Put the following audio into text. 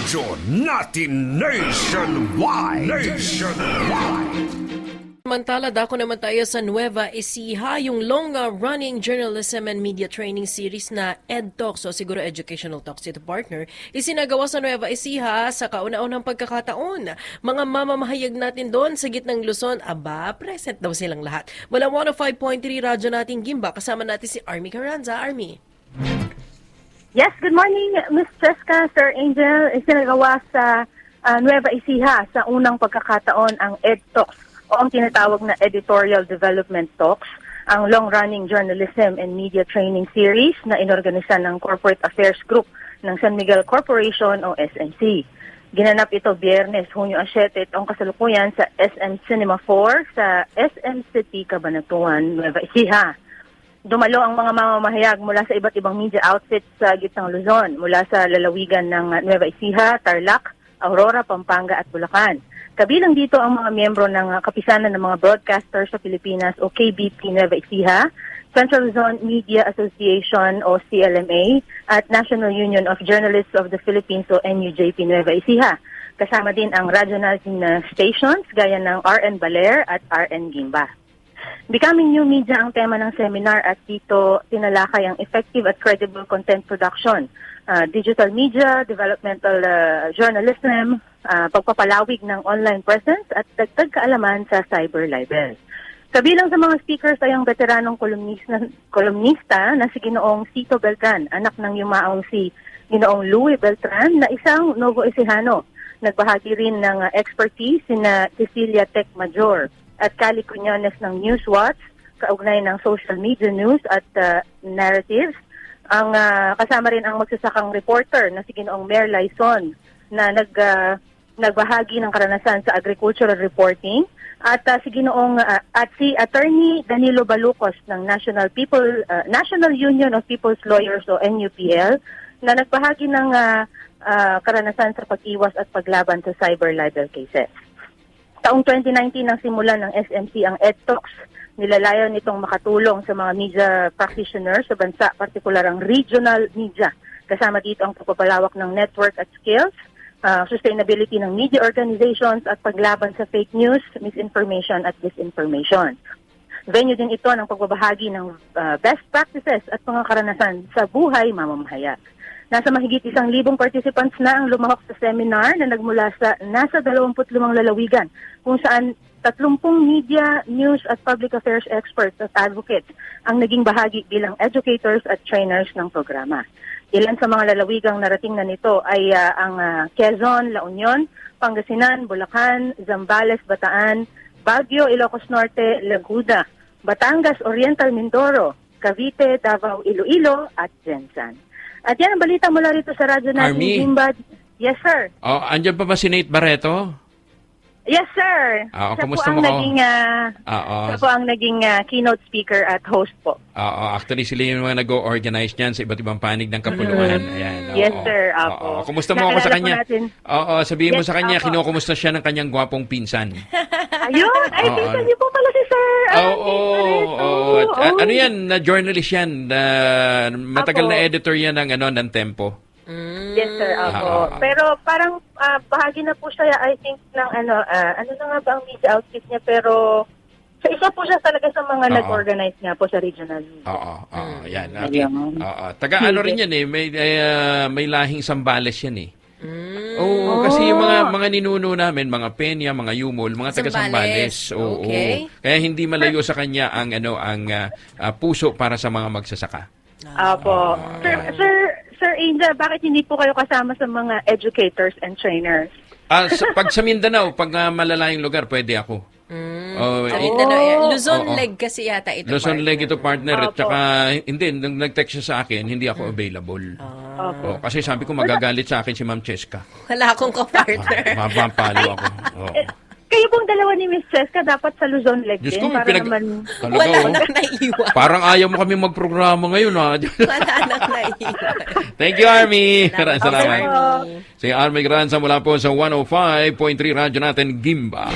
Radyo natin nationwide. Nationwide. Samantala, dako naman tayo sa Nueva Ecija, yung long-running journalism and media training series na Ed Talks, o siguro Educational Talks ito partner, isinagawa sa Nueva Ecija sa kauna-unang pagkakataon. Mga mamamahayag natin doon sa gitnang Luzon, aba, present daw silang lahat. Mula 105.3 radyo natin Gimba, kasama natin si Army Carranza. Army. Yes, good morning, Miss Cheska, Sir Angel. Isinagawa sa ah, Nueva Ecija sa unang pagkakataon ang Ed Talks o ang tinatawag na Editorial Development Talks, ang long-running journalism and media training series na inorganisa ng Corporate Affairs Group ng San Miguel Corporation o SMC. Ginanap ito biyernes, Hunyo 7, ang kasalukuyan sa SM Cinema 4 sa SM City, Cabanatuan, Nueva Ecija. Dumalo ang mga mamamahayag mula sa iba't ibang media outfits sa gitnang Luzon, mula sa lalawigan ng Nueva Ecija, Tarlac, Aurora, Pampanga at Bulacan. Kabilang dito ang mga miyembro ng Kapisanan ng mga Broadcasters sa Pilipinas o KBP Nueva Ecija, Central Luzon Media Association o CLMA at National Union of Journalists of the Philippines o NUJP Nueva Ecija. Kasama din ang regional uh, stations gaya ng RN Baler at RN Gimba. Becoming New Media ang tema ng seminar at dito tinalakay ang effective at credible content production, uh, digital media, developmental uh, journalism, uh, pagpapalawig ng online presence at dagdag kaalaman sa cyber libel. Kabilang sa mga speakers ay ang veteranong kolumnista, kolumnista na si Ginoong Sito Beltran, anak ng yumaong si Ginoong Louis Beltran na isang Novo Ecijano. Nagbahagi rin ng expertise sina Cecilia Tech Major at Cali Cunyones ng Newswatch, kaugnay ng social media news at uh, narratives. Ang uh, kasama rin ang magsasakang reporter na si Ginoong Mer Laison na nag uh, nagbahagi ng karanasan sa agricultural reporting at uh, si Ginoong uh, at si Attorney Danilo Balucos ng National People uh, National Union of People's Lawyers o NUPL na nagbahagi ng uh, uh, karanasan sa pag-iwas at paglaban sa cyber libel cases. Taong 2019 nang simulan ng SMC ang EdTalks. Nilalayon nitong makatulong sa mga media practitioners sa bansa, partikular ang regional media. Kasama dito ang pagpapalawak ng network at skills, uh, sustainability ng media organizations at paglaban sa fake news, misinformation at disinformation. Venue din ito ng pagbabahagi ng uh, best practices at mga karanasan sa buhay mamamahayag. Nasa mahigit isang libong participants na ang lumahok sa seminar na nagmula sa nasa 25 lalawigan kung saan 30 media, news at public affairs experts at advocates ang naging bahagi bilang educators at trainers ng programa. Ilan sa mga lalawigang narating na nito ay ah, ang ah, Quezon, La Union, Pangasinan, Bulacan, Zambales, Bataan, Baguio, Ilocos Norte, Laguda, Batangas, Oriental Mindoro, Cavite, Davao, Iloilo at Jensan. At yan ang balita mula rito sa radyo natin, Army? Jimba. Yes, sir. Oh, andyan pa ba si Nate Barreto? Yes, sir. Ah, Siya kumusta po ang mo? naging, ah, Oo. siya po ang naging ah, keynote speaker at host po. Oo, actually sila yung mga nag-organize niyan sa iba't ibang panig ng kapuluan. Ayan, Mm. Yes, oo. sir. Apo. Oo, Kumusta mo ako sa Nakilala po kanya? natin. Oo, sabihin mo Yes, sa kanya, apo. kinukumusta siya ng kanyang gwapong pinsan. Ayun! Ay, Oo. pinsan niyo po pala si. Oo, Ah, oo, oo. At, Oh. ano yan, na journalist yan. na matagal Apo. na editor yan ng, ano, ng Tempo. Yes, sir. Apo. Ah. Pero parang ah, bahagi na po siya, I think, ng ano, ah, ano na nga ba ang media outfit niya, pero sa isa po siya talaga sa mga Oo. nag-organize nga po sa regional media. Oo, oo, yan. Okay. Ayan. Oo, taga ano rin yan eh, may, eh, may lahing sambales yan eh. Mm. Oo, kasi yung mga mga ninuno namin, mga Penya, mga Yumol, mga taga Sambales. Oo, Okay. oo. Kaya hindi malayo sa kanya ang ano ang ah, ah, puso para sa mga magsasaka. Apo. Ah, sir, sir, Sir Angel, bakit hindi po kayo kasama sa mga educators and trainers? Ah, sa, pag sa Mindanao, pag ah, malalayong lugar, pwede ako. Mm. Oh, Sa eh, Mindanao, eh, Luzon Oo. leg kasi yata ito. Luzon partner. leg ito partner at saka hindi nung nag-text siya sa akin hindi ako available. Ah. Opo. Oh, kasi sabi ko magagalit sa akin si Ma'am Cheska. Wala akong ka-partner. Mapapalo ako. Oo. Eh, kayo pong dalawa ni Miss Cheska dapat sa Luzon Leg Diyos din ko, may para pinag... naman... Talaga, Wala oh. nang naiwan. Parang ayaw mo kami magprograma ngayon, ha? Wala nang naiwan. Thank you, Army. Maraming Okay, salamat. Army. Si Army Granza mula po sa 105.3 Radyo natin, Gimba.